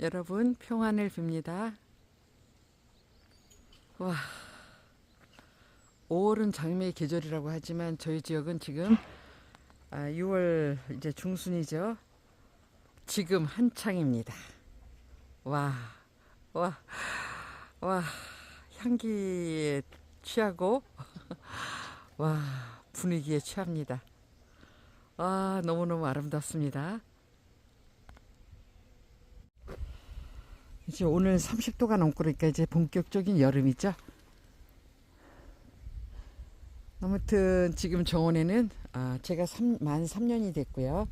여러분 평안을 빕니다. 와, 5월은 장미의 계절이라고 하지만 저희 지역은 지금 아, 6월 이제 중순이죠. 지금 한창입니다. 와, 와, 와, 향기에 취하고 와 분위기에 취합니다. 와 너무너무 아름답습니다. 이제 오늘 30도가 넘고 그러니까 이제 본격적인 여름이죠. 아무튼 지금 정원에는 아, 제가 삼, 만 3년이 됐고요.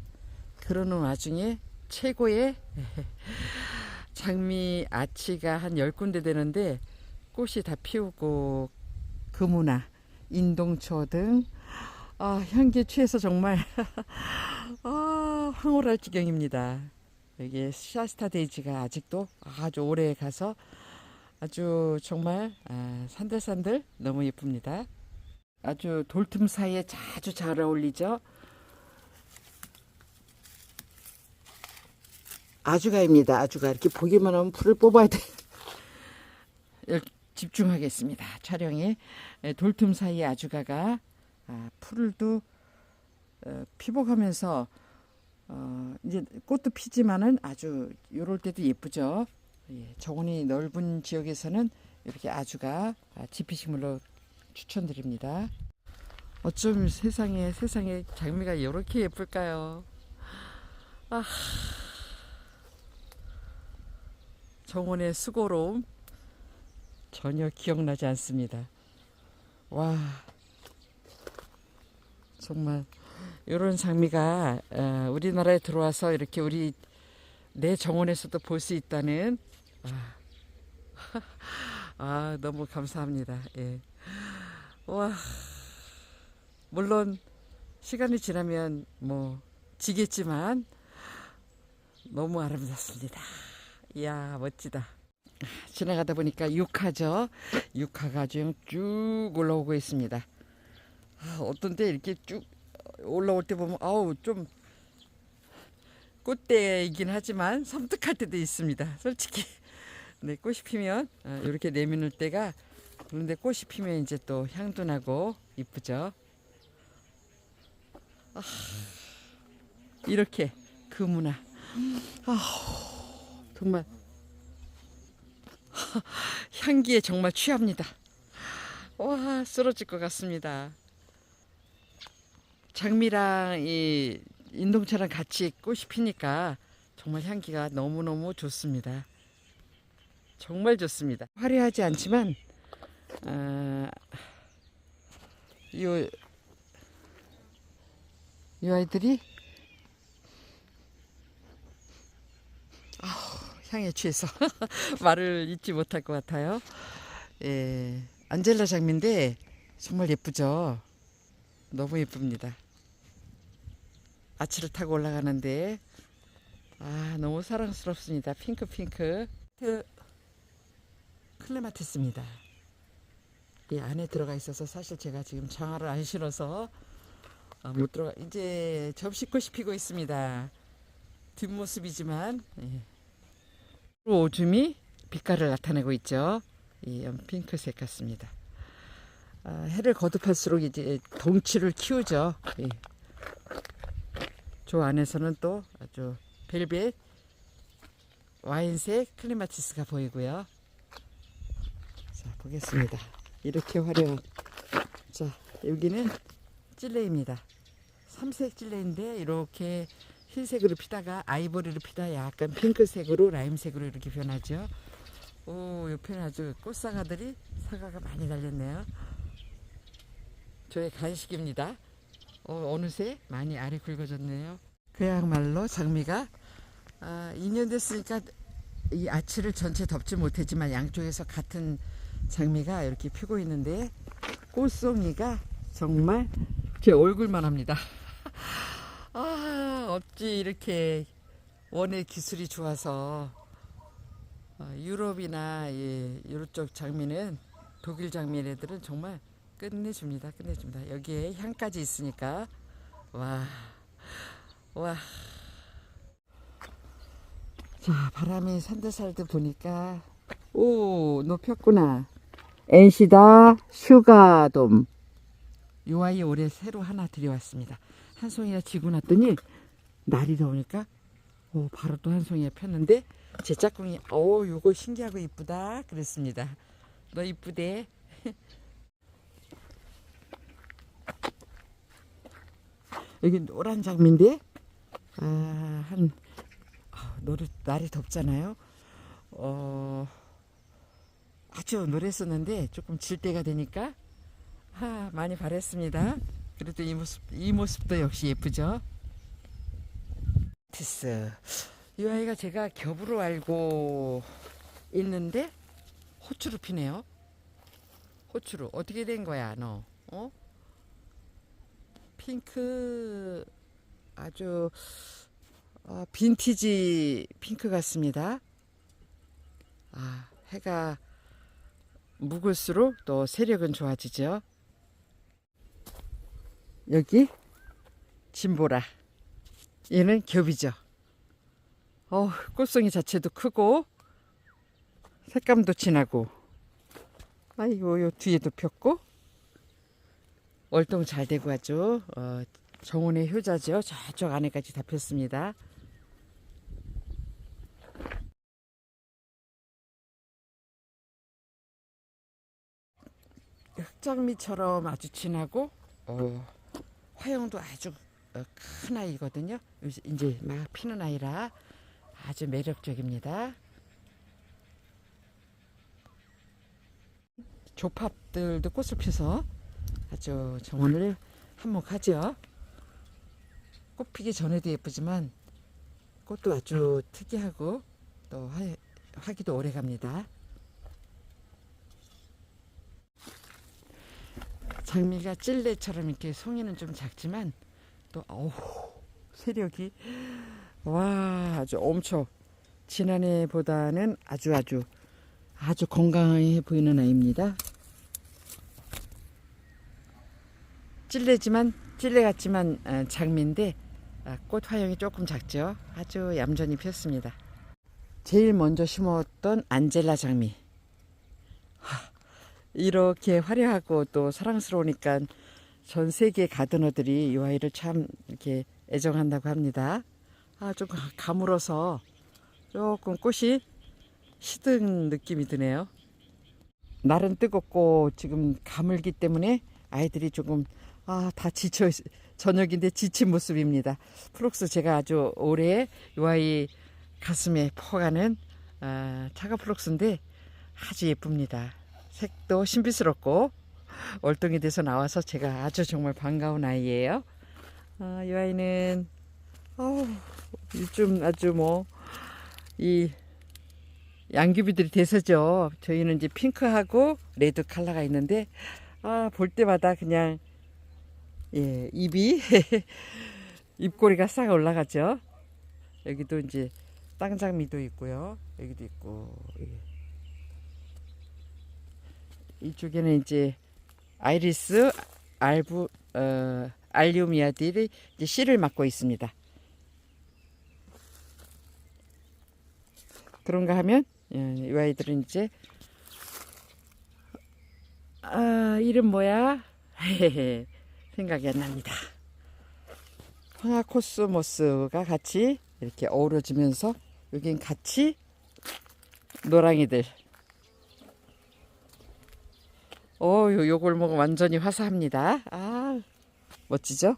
그러는 와중에 최고의 장미 아치가 한 10군데 되는데 꽃이 다 피우고 금우나 인동초 등 아, 향기에 취해서 정말 아, 황홀할 지경입니다. 여기 시아스타 데이지가 아직도 아주 오래 가서 아주 정말 아, 산들산들 너무 예쁩니다. 아주 돌틈 사이에 아주 잘 어울리죠. 아주가입니다. 아주가 이렇게 보기만 하면 풀을 뽑아야 돼. 집중하겠습니다. 촬영에 에, 돌틈 사이에 아주가가 아, 풀도 어, 피복하면서 어, 이제 꽃도 피지만은 아주 요럴 때도 예쁘죠. 예, 정원이 넓은 지역에서는 이렇게 아주가 아, 지피식물로 추천드립니다. 어쩜 세상에 세상에 장미가 이렇게 예쁠까요? 아, 정원의 수고로움 전혀 기억나지 않습니다. 와, 정말 이런 장미가 어, 우리나라에 들어와서 이렇게 우리 내 정원에서도 볼 수 있다는 아, 아 너무 감사합니다. 예. 와 물론 시간이 지나면 뭐 지겠지만 너무 아름답습니다. 이야 멋지다. 지나가다 보니까 육화죠. 육화가 아주 쭉 올라오고 있습니다. 아, 어떤 때 이렇게 쭉 올라올 때 보면 아우 좀 꽃대이긴 하지만 섬뜩할 때도 있습니다. 솔직히 네 꽃이 피면 아, 이렇게 내미는 때가 그런데 꽃이 피면 이제 또 향도 나고 이쁘죠. 아, 이렇게 금우나 아 정말 향기에 정말 취합니다. 와 쓰러질 것 같습니다. 장미랑 이 인동차랑 같이 꽃이 피니까 정말 향기가 너무너무 좋습니다. 정말 좋습니다. 화려하지 않지만 아, 요, 이 아이들이 아우, 향에 취해서 말을 잊지 못할 것 같아요. 예, 안젤라 장미인데 정말 예쁘죠. 너무 예쁩니다. 아치를 타고 올라가는데 아 너무 사랑스럽습니다. 핑크 핑크 그 클레마티스입니다. 이 안에 들어가 있어서 사실 제가 지금 장화를 안 신어서 아, 못 들어가 이제 접시꽃이 피고 있습니다. 뒷모습이지만 예. 오줌이 빛깔을 나타내고 있죠. 이 핑크색 같습니다. 아, 해를 거듭할수록 이제 덩치를 키우죠. 예. 저 안에서는 또 아주 벨벳 와인색 클리마티스가 보이고요. 자 보겠습니다. 이렇게 화려한 자 여기는 찔레입니다. 삼색 찔레인데 이렇게 흰색으로 피다가 아이보리로 피다 약간 핑크색으로 라임색으로 이렇게 변하죠. 오 옆에는 아주 꽃사과들이 사과가 많이 달렸네요. 저의 간식입니다. 어, 어느새 많이 알이 굵어졌네요. 그야말로 장미가 아, 2년 됐으니까 이 아치를 전체 덮지 못했지만 양쪽에서 같은 장미가 이렇게 피고 있는데 꽃송이가 정말 제 얼굴만 합니다. 아, 어찌 이렇게 원의 기술이 좋아서 어, 유럽이나 예, 이쪽 장미는 독일 장미 애들은 정말 끝내줍니다. 끝내줍니다. 여기에 향까지 있으니까 와, 와. 자, 바람이 산들살들 보니까 오, 높였구나. 엔시다 슈가돔. 요 아이 올해 새로 하나 들여왔습니다. 한 송이가 지고 났더니 날이 더우니까 오, 바로 또 한 송이가 폈는데 제 짝꿍이 오, 요거 신기하고 이쁘다 그랬습니다. 너 이쁘대. 여기 노란 장미인데 아, 한 아, 노래, 날이 덥잖아요. 어, 아주 노랬었는데 조금 질 때가 되니까 아, 많이 바랬습니다. 그래도 이 모습 이 모습도 역시 예쁘죠. 티스 이 아이가 제가 겹으로 알고 있는데 호추로 피네요. 호추로 어떻게 된 거야 너? 어? 핑크 아주 어, 빈티지 핑크 같습니다. 아 해가 묵을수록 또 세력은 좋아지죠. 여기 진보라. 얘는 겹이죠. 어, 꽃송이 자체도 크고 색감도 진하고. 아이고 요 뒤에도 폈고 월동 잘 되고 아주 어, 정원의 효자죠. 저쪽 안에까지 다 폈습니다. 흑장미처럼 아주 진하고 어, 화형도 아주 어, 큰 아이거든요. 이제 막 피는 아이라 아주 매력적입니다. 조팝들도 꽃을 펴서 아주 정원을 한몫하죠. 꽃 피기 전에도 예쁘지만 꽃도 아주 특이하고 또 화, 화기도 오래 갑니다. 장미가 찔레처럼 이렇게 송이는 좀 작지만 또 어우 세력이 와 아주 엄청 지난해보다는 아주 아주 아주 건강해 보이는 아이입니다. 찔레지만 찔레 같지만 어, 장미인데 아, 꽃 화형이 조금 작죠. 아주 얌전히 폈습니다. 제일 먼저 심었던 안젤라 장미. 하, 이렇게 화려하고 또 사랑스러우니까 전 세계 가드너들이 이 아이를 참 이렇게 애정한다고 합니다. 아, 조금 가물어서 조금 꽃이 시든 느낌이 드네요. 날은 뜨겁고 지금 가물기 때문에 아이들이 조금 아, 다 지쳐 저녁인데 지친 모습입니다. 프록스 제가 아주 오래 이 아이 가슴에 퍼가는 아, 차가 프록스인데 아주 예쁩니다. 색도 신비스럽고 월동이 돼서 나와서 제가 아주 정말 반가운 아이예요. 아, 이 아이는 어우, 요즘 아주 뭐 이 양귀비들이 돼서죠. 저희는 이제 핑크하고 레드 컬러가 있는데 아, 볼 때마다 그냥 예, 입이 입꼬리가 싹 올라가죠. 여기도 이제 땅장미도 있고요. 여기도 있고 예. 이쪽에는 이제 아이리스 알부 어, 알리오미아들이 이제 씨를 맡고 있습니다. 그런가 하면 예, 이 아이들은 이제 아, 이름 뭐야? 생각이 안 납니다. 황화코스모스가 같이 이렇게 어우러지면서 여긴 같이 노랑이들 오, 요, 요 골목은 완전히 화사합니다. 아, 멋지죠?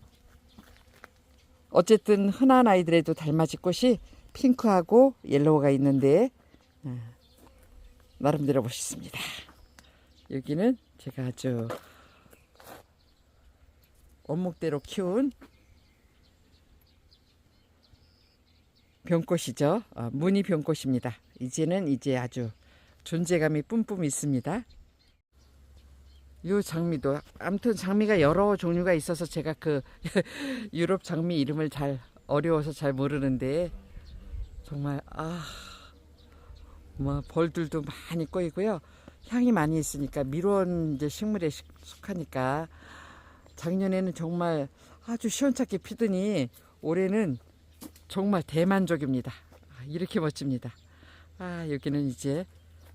어쨌든 흔한 아이들에도 달맞이 꽃이 핑크하고 옐로우가 있는데 아, 나름대로 멋있습니다. 여기는 제가 아주 원목대로 키운 병꽃이죠. 어, 무늬 병꽃입니다. 이제는 이제 아주 존재감이 뿜뿜 있습니다. 요 장미도 아무튼 장미가 여러 종류가 있어서 제가 그 유럽 장미 이름을 잘 어려워서 잘 모르는데 정말 아 뭐 벌들도 많이 꼬이고요 향이 많이 있으니까 밀원 이제 식물에 식- 속하니까 작년에는 정말 아주 시원찮게 피더니 올해는 정말 대만족입니다. 아, 이렇게 멋집니다. 아, 여기는 이제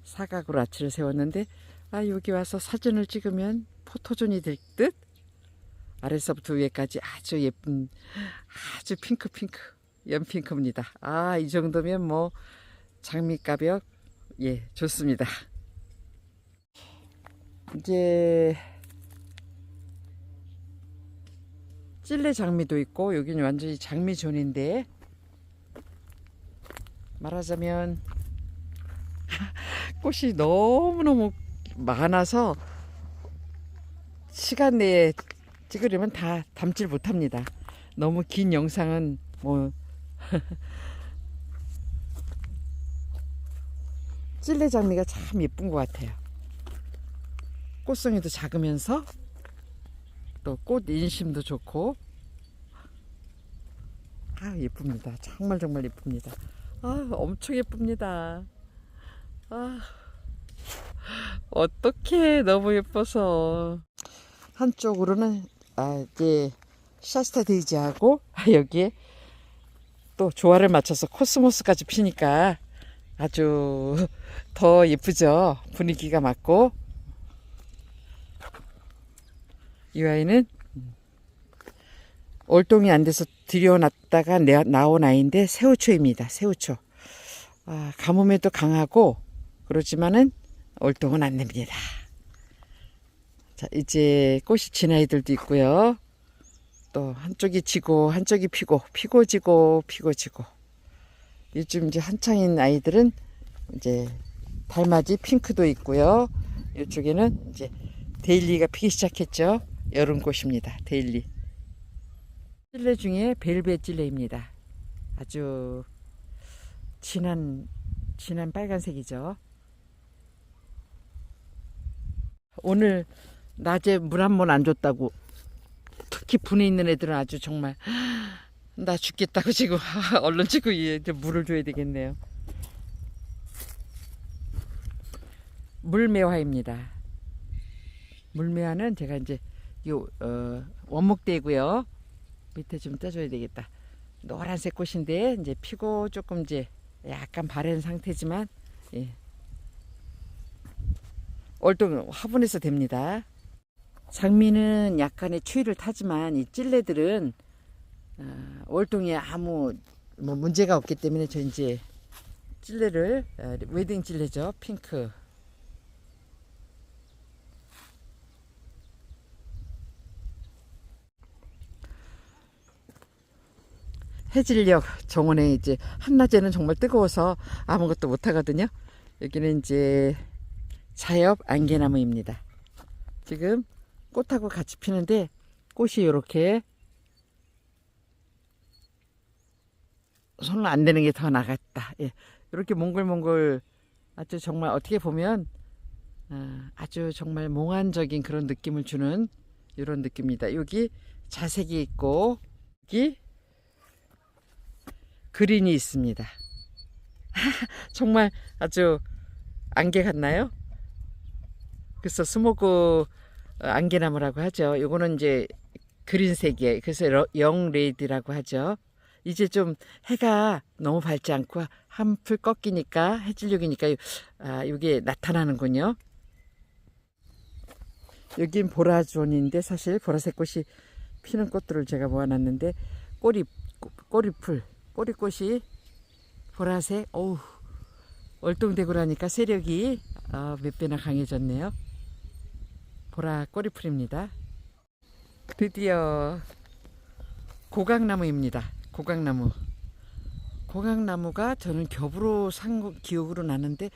사각으로 아치를 세웠는데, 아, 여기 와서 사진을 찍으면 포토존이 될 듯? 아래서부터 위에까지 아주 예쁜, 아주 핑크핑크, 연핑크입니다. 아, 이 정도면 뭐, 장미가벽, 예, 좋습니다. 이제, 찔레 장미도 있고, 여기는 완전히 장미존인데, 말하자면 꽃이 너무너무 많아서 시간 내에 찍으려면 다 담질 못합니다. 너무 긴 영상은 뭐 찔레 장미가 참 예쁜 것 같아요. 꽃송이도 작으면서 또 꽃 인심도 좋고 아 예쁩니다. 정말 정말 예쁩니다. 아, 엄청 예쁩니다. 아, 어떻게 너무 예뻐서. 한쪽으로는, 아, 이제, 샤스타 데이지하고, 여기에 또 조화를 맞춰서 코스모스까지 피니까 아주 더 예쁘죠? 분위기가 맞고. 이 아이는 올동이 안 돼서 들여놨다가 내- 나온 아이인데 새우초입니다. 새우초. 아, 가뭄에도 강하고 그렇지만은 올동은 안 냅니다. 자, 이제 꽃이 진 아이들도 있고요. 또 한쪽이 지고 한쪽이 피고 피고 지고 피고 지고. 요즘 이제 한창인 아이들은 이제 달맞이 핑크도 있고요. 이쪽에는 이제 데일리가 피기 시작했죠. 여름꽃입니다. 데일리. 찔레 중에 벨벳 찔레입니다. 아주 진한 진한 빨간색이죠. 오늘 낮에 물 한 번 안 줬다고 특히 분에 있는 애들은 아주 정말 나 죽겠다고 지금 얼른 지금 이제 물을 줘야 되겠네요. 물매화입니다. 물매화는 제가 이제 요 어, 원목대고요. 밑에 좀 떼줘야 되겠다. 노란색 꽃인데 이제 피고 조금 이제 약간 바랜 상태지만 예. 월동 화분에서 됩니다. 장미는 약간의 추위를 타지만 이 찔레들은 어, 월동에 아무 뭐 문제가 없기 때문에 저 이제 찔레를 어, 웨딩 찔레죠 핑크 해질녘 정원에 이제 한낮에는 정말 뜨거워서 아무것도 못 하거든요. 여기는 이제 자엽 안개나무입니다. 지금 꽃하고 같이 피는데 꽃이 이렇게 손을 안 대는 게 더 나갔다. 예. 이렇게 몽글몽글 아주 정말 어떻게 보면 아, 아주 정말 몽환적인 그런 느낌을 주는 이런 느낌입니다. 여기 자색이 있고 여기 그린이 있습니다. 정말 아주 안개 같나요? 그래서 스모그 어, 안개나무라고 하죠. 요거는 이제 그린색이에요. 그래서 러- 영 레이드라고 하죠. 이제 좀 해가 너무 밝지 않고 한풀 꺾이니까 해질녘이니까 아, 이게 나타나는군요. 여긴 보라존인데 사실 보라색 꽃이 피는 꽃들을 제가 모아놨는데 꼬리 꼬리풀 꼬리꽃이 보라색 어우 월동되고 나니까 세력이 어, 몇 배나 강해졌네요. 보라 꼬리풀입니다. 드디어 고강나무입니다. 고강나무. 고강나무가 저는 겹으로 산 거- 기억으로 나는데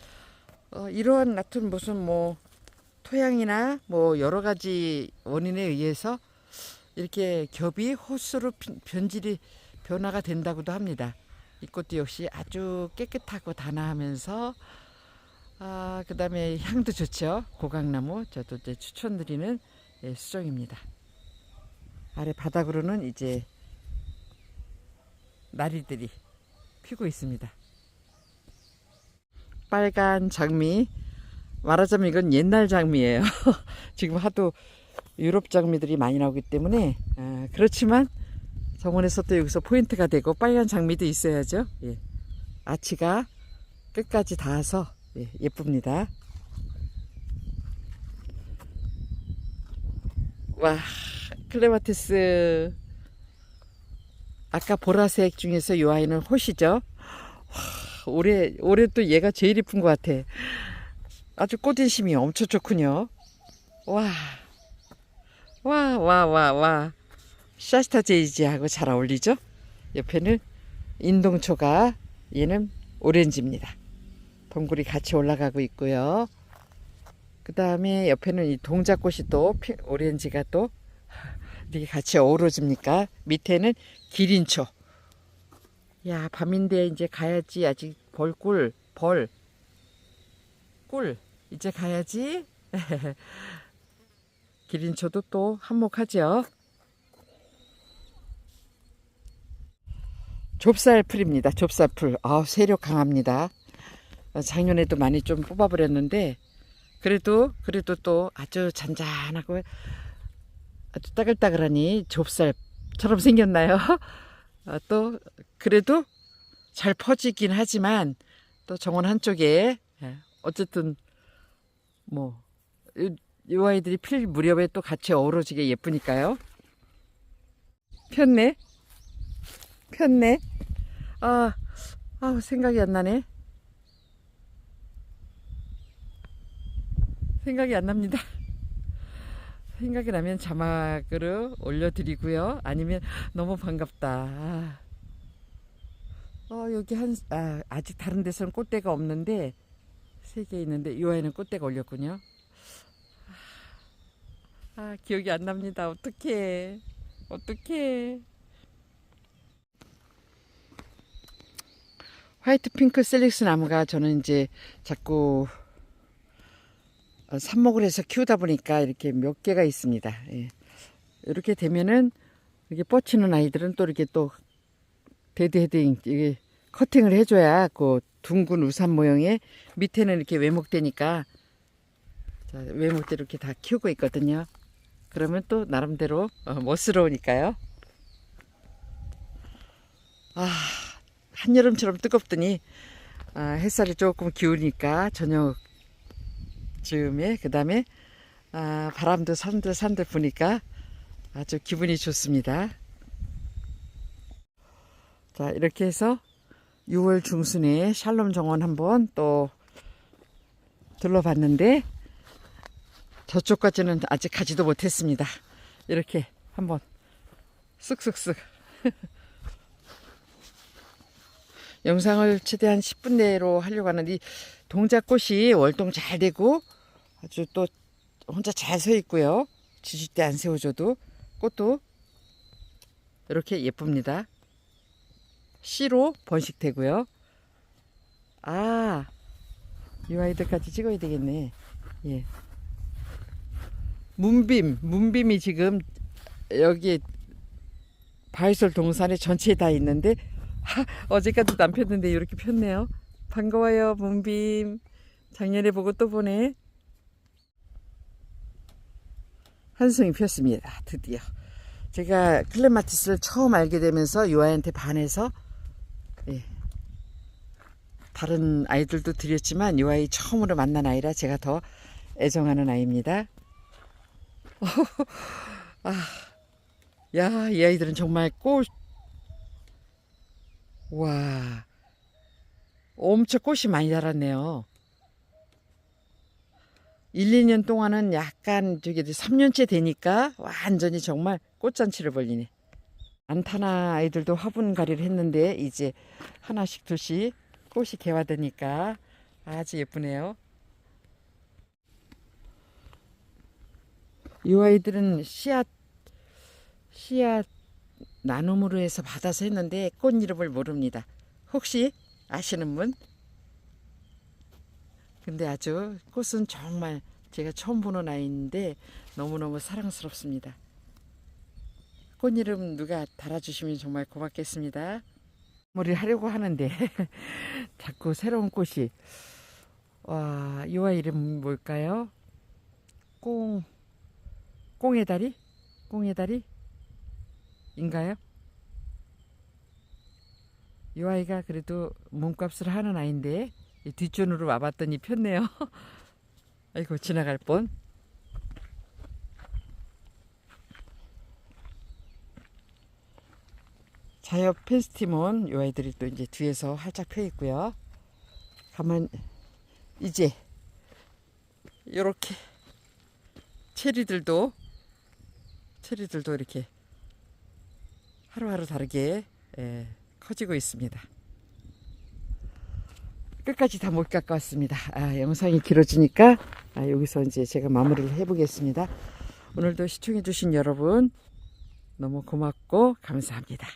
어, 이러한 같은 무슨 뭐 토양이나 뭐 여러 가지 원인에 의해서 이렇게 겹이 호수로 피- 변질이 변화가 된다고도 합니다. 이 꽃도 역시 아주 깨끗하고 단아하면서 아 그다음에 향도 좋죠. 고강나무 저도 이제 추천드리는 예, 수종입니다. 아래 바닥으로는 이제 나리들이 피고 있습니다. 빨간 장미 말하자면 이건 옛날 장미예요. 지금 하도 유럽 장미들이 많이 나오기 때문에 아, 그렇지만 정원에서 또 여기서 포인트가 되고 빨간 장미도 있어야죠. 예. 아치가 끝까지 닿아서 예, 예쁩니다. 와, 클레마티스. 아까 보라색 중에서 이 아이는 호시죠? 와, 올해, 올해 또 얘가 제일 이쁜 것 같아. 아주 꽃인심이 엄청 좋군요. 와, 와, 와, 와, 와. 샤스타 제이지하고 잘 어울리죠? 옆에는 인동초가 얘는 오렌지입니다. 동굴이 같이 올라가고 있고요. 그 다음에 옆에는 이 동작꽃이 또 피- 오렌지가 또 이렇게 같이 어우러집니까? 밑에는 기린초. 야 밤인데 이제 가야지 아직 벌꿀 벌 꿀 이제 가야지. 기린초도 또 한몫하죠. 좁쌀풀입니다. 좁쌀풀. 아 세력 강합니다. 어, 작년에도 많이 좀 뽑아버렸는데 그래도 그래도 또 아주 잔잔하고 아주 따글따글하니 좁쌀처럼 생겼나요? 아, 또 그래도 잘 퍼지긴 하지만 또 정원 한쪽에 예, 어쨌든 뭐 이 아이들이 필 무렵에 또 같이 어우러지게 예쁘니까요. 폈네. 폈네. 아, 아 생각이 안 나네. 생각이 안 납니다. 생각이 나면 자막으로 올려드리고요. 아니면 너무 반갑다. 아. 어, 여기 한, 아, 아직 다른 데서는 꽃대가 없는데, 세 개 있는데, 이 아이는 꽃대가 올렸군요. 아, 기억이 안 납니다. 어떡해. 어떡해. 화이트 핑크 셀릭스 나무가 저는 이제 자꾸 어, 삽목을 해서 키우다 보니까 이렇게 몇 개가 있습니다. 예. 이렇게 되면은 이렇게 뻗치는 아이들은 또 이렇게 또 데드 헤딩 이게 커팅을 해줘야 그 둥근 우산 모형에 밑에는 이렇게 외목되니까 자, 외목대로 이렇게 다 키우고 있거든요. 그러면 또 나름대로 어, 멋스러우니까요. 아 한여름처럼 뜨겁더니 아, 햇살이 조금 기우니까 저녁 즈음에 그 다음에 아, 바람도 산들 산들 부니까 아주 기분이 좋습니다. 자 이렇게 해서 6월 중순에 샬롬 정원 한번 또 둘러봤는데 저쪽까지는 아직 가지도 못했습니다. 이렇게 한번 쓱쓱쓱 영상을 최대한 10분 내로 하려고 하는데 이 동작꽃이 월동 잘 되고 아주 또 혼자 잘 서 있고요. 지질 때 안 세워줘도 꽃도 이렇게 예쁩니다. 씨로 번식되고요. 아, 이 아이들까지 찍어야 되겠네. 예. 문빔, 문빔이 지금 여기 바이솔 동산에 전체에 다 있는데 하, 어제까지도 안 폈는데 이렇게 폈네요. 반가워요, 문빔. 작년에 보고 또 보네. 한 송이 폈습니다. 드디어. 제가 클레마티스를 처음 알게 되면서 요 아이한테 반해서 예. 다른 아이들도 드렸지만 요 아이 처음으로 만난 아이라 제가 더 애정하는 아이입니다. 아, 야, 이 아이들은 정말 꽃, 와, 엄청 꽃이 많이 자랐네요. 1, 2년 동안은 약간 저기 3년째 되니까 완전히 정말 꽃잔치를 벌리네. 안타나 아이들도 화분 가리를 했는데 이제 하나씩 둘씩 꽃이 개화되니까 아주 예쁘네요. 이 아이들은 씨앗 씨앗 나눔으로 해서 받아서 했는데 꽃 이름을 모릅니다. 혹시 아시는 분? 근데 아주 꽃은 정말 제가 처음 보는 아이인데 너무너무 사랑스럽습니다. 꽃 이름 누가 달아주시면 정말 고맙겠습니다. 머리를 하려고 하는데 자꾸 새로운 꽃이 와, 이 아이 이름 뭘까요? 꽁 꽁의 다리? 꽁의 다리? 인가요? 이 아이가 그래도 몸값을 하는 아이인데 이 뒷전으로 와봤더니 폈네요. 아이고 지나갈 뻔. 자엽 펜스티몬 이 아이들이 또 이제 뒤에서 활짝 펴 있고요. 가만 이제 요렇게 체리들도 체리들도 이렇게 하루하루 다르게 예, 커지고 있습니다. 끝까지 다 못 갖고 왔습니다. 아, 영상이 길어지니까 아, 여기서 이제 제가 마무리를 해보겠습니다. 오늘도 시청해주신 여러분 너무 고맙고 감사합니다.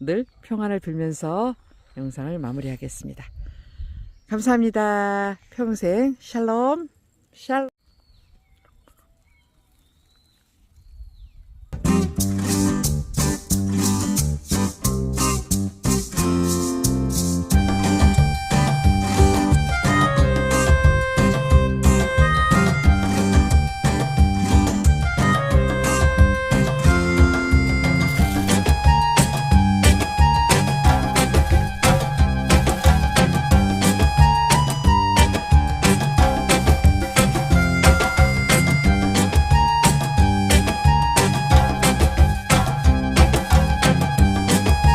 늘 평안을 빌면서 영상을 마무리하겠습니다. 감사합니다. 평생 샬롬 샬롬